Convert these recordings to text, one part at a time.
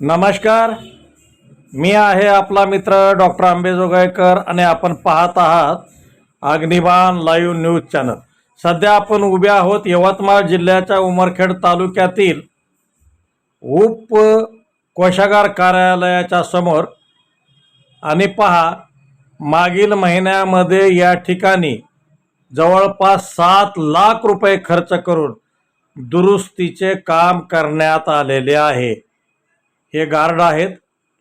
नमस्कार. मी आहे आपला मित्र डॉक्टर आंबेजोगाईकर आणि आपण पाहत आहात अग्निबाण लाईव्ह न्यूज चॅनल. सध्या आपण उभे आहोत यवतमाळ जिल्ह्याच्या उमरखेड तालुक्यातील उप कोशागार कार्यालयाच्या समोर. आणि पहा मागील महिन्यामध्ये या ठिकाणी जवळपास सात लाख रुपये खर्च करून दुरुस्तीचे काम करण्यात आलेले आहे. हे गार्ड आहेत.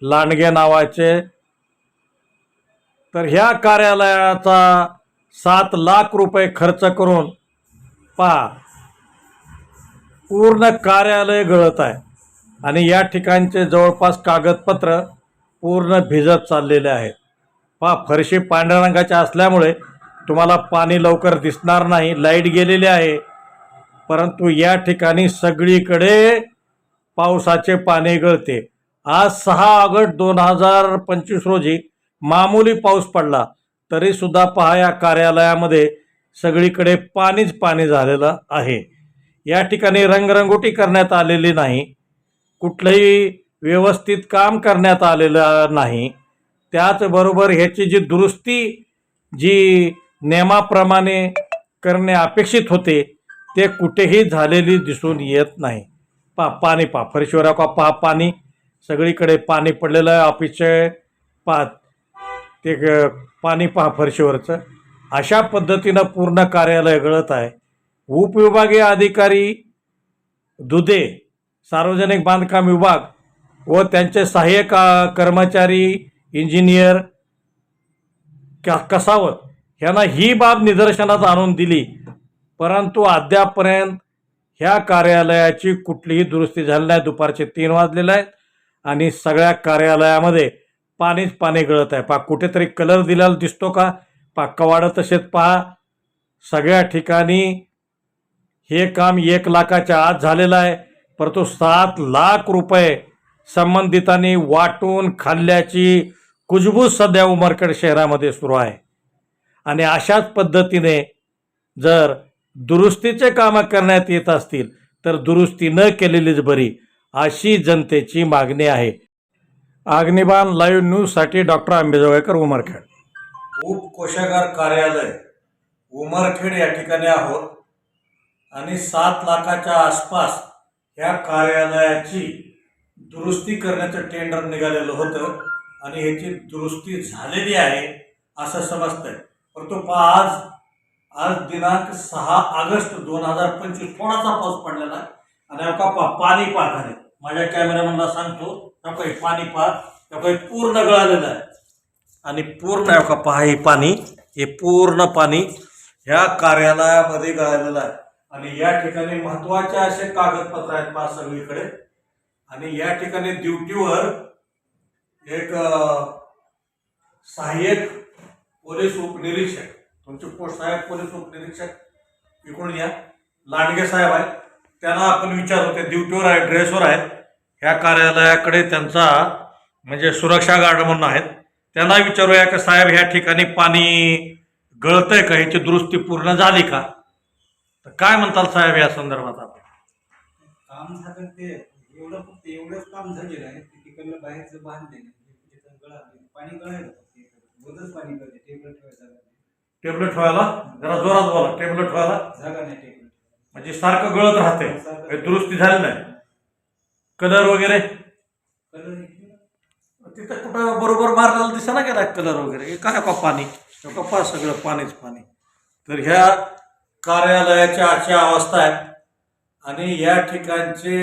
लांडगे नावाचे. तर ह्या कार्यालयाचा सात लाख रुपये खर्च करून पहा पूर्ण कार्यालय गळत आहे. आणि या ठिकाणचे जवळपास कागदपत्र पूर्ण भिजत चाललेले आहेत. पहा फरशी पांढऱ्या रंगाच्या असल्यामुळे तुम्हाला पाणी लवकर दिसणार नाही. लाइट गेलेली आहे. परंतु या ठिकाणी सगळीकडे पावसाचे पाणी गळते. आज सहा ऑगस्ट दोन हजार पंचवीस रोजी मामूली पाऊस पडला. तरी सुद्धा पहा या कार्यालयामध्ये सगळीकडे पाणीच पाणी झालेलं आहे. या ठिकाणी रंगरंगोटी करण्यात आलेली नाही. कुठलंही व्यवस्थित काम करण्यात आलेलं नाही. त्याचबरोबर ह्याची जी दुरुस्ती जी नियमाप्रमाणे करणे अपेक्षित होते ते कुठेही झालेली दिसून येत नाही. पा पाणी पा फरशीवर का पहा पाणी. सगळीकडे पाणी पडलेलं आहे ऑफिसचे. पा ते ग- पाणी पहा फरशीवरचं. अशा पद्धतीनं पूर्ण कार्यालय गळत आहे. उपविभागीय अधिकारी दुधे सार्वजनिक बांधकाम विभाग व त्यांचे सहाय्यक कर्मचारी इंजिनियर क कसावत यांना ही बाब निदर्शनात आणून दिली. परंतु अद्यापपर्यंत ह्या कार्यालयाची कुठलीही दुरुस्ती झाली नाही. दुपारचे तीन वाजलेले आहेत आणि सगळ्या कार्यालयामध्ये पाणीच पाणी गळत आहे. पा कुठेतरी कलर दिलेला दिसतो का? पा कवाडं तसेच पहा. सगळ्या ठिकाणी हे काम एक लाखाच्या आत झालेलं आहे. परंतु सात लाख रुपये संबंधितांनी वाटून खाल्ल्याची कुजबूज सध्या उमरखेड शहरामध्ये सुरू आहे. आणि अशाच पद्धतीने जर दुरुस्तीचे कामं करण्यात येत असतील तर दुरुस्ती न केलेलीच बरी अशी जनतेची मागणी आहे. अग्निबाण लाईव्ह न्यूजसाठी डॉक्टर आंबेजोगाईकर उमरखेड. उपकोशागार कार्यालय उमरखेड या ठिकाणी आहोत. आणि सात लाखाच्या आसपास ह्या कार्यालयाची दुरुस्ती करण्याचं टेंडर निघालेलं होतं. आणि ह्याची दुरुस्ती झालेली आहे असं समजतंय. परंतु आज आज दिनांक सहा ऑगस्ट दोन हजार पंचवीस थोडासा पाऊस पडलेला आहे. आणि अवका पाणी पहा माझ्या कॅमेरामॅनला सांगतो अवका हे पाणी पहा अवका पूर्ण गळालेलं आहे. आणि पूर्ण अवका पहा हे पाणी हे पूर्ण पाणी ह्या कार्यालयामध्ये गळालेलं आहे. आणि या ठिकाणी महत्त्वाचे असे कागदपत्र आहेत पहा सगळीकडे. आणि या ठिकाणी ड्युटीवर एक सहाय्यक पोलीस उपनिरीक्षक तुमचे पोस्ट साहेब पोलीस उपनिरीक्षक इकडून या. लांडगे साहेब आहेत. त्यांना आपण विचारू ते ड्युटीवर आहे ड्रेसवर आहेत. ह्या कार्यालयाकडे त्यांचा म्हणजे सुरक्षा गार्ड म्हणून आहेत. त्यांना विचारूया का साहेब ह्या ठिकाणी पाणी गळतंय का? ह्याची दुरुस्ती पूर्ण झाली का? तर काय म्हणताल साहेब या संदर्भात आपण? काम झालं ते एवढं फक्त एवढंच काम झालेलं आहे तिकडलं बाहेरचं बांधले पाणी गळायला पाणी गळते टेबल ठेवायचं टेबलेट ठेवायला जरा जोरात बोला टेबलेट ठेवायला. जागा नाही म्हणजे सारखं गळत राहते. काही दुरुस्ती झाली नाही. कलर वगैरे? कलर तिथं कुठं बरोबर मारलेला दिसा गेला कलर वगैरे? काय का पाणी? का पहा सगळं पाणीच पाणी. तर ह्या कार्यालयाची अशी अवस्था आहे. आणि या ठिकाणचे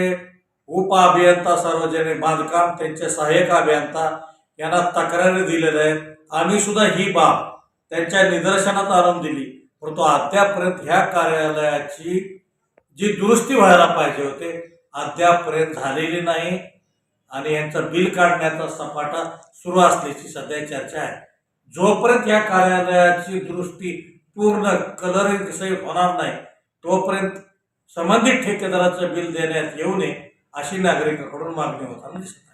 उप अभियंता सार्वजनिक बांधकाम त्यांचे सहाय्यक अभियंता यांना तक्रारी दिलेल्या आहेत. आम्ही सुद्धा ही बाब त्यांच्या निदर्शनात आणून दिली. परंतु अद्यापर्यंत ह्या कार्यालयाची जी दुरुस्ती व्हायला पाहिजे होते अद्यापर्यंत झालेली नाही आणि यांचं बिल काढण्याचा सपाटा सुरू असल्याची सध्या चर्चा आहे. जोपर्यंत या कार्यालयाची दुरुस्ती पूर्ण कलर सहित होणार नाही तोपर्यंत संबंधित ठेकेदाराचं बिल देण्यात येऊ नये अशी नागरिकाकडून मागणी होताना दिसत आहे.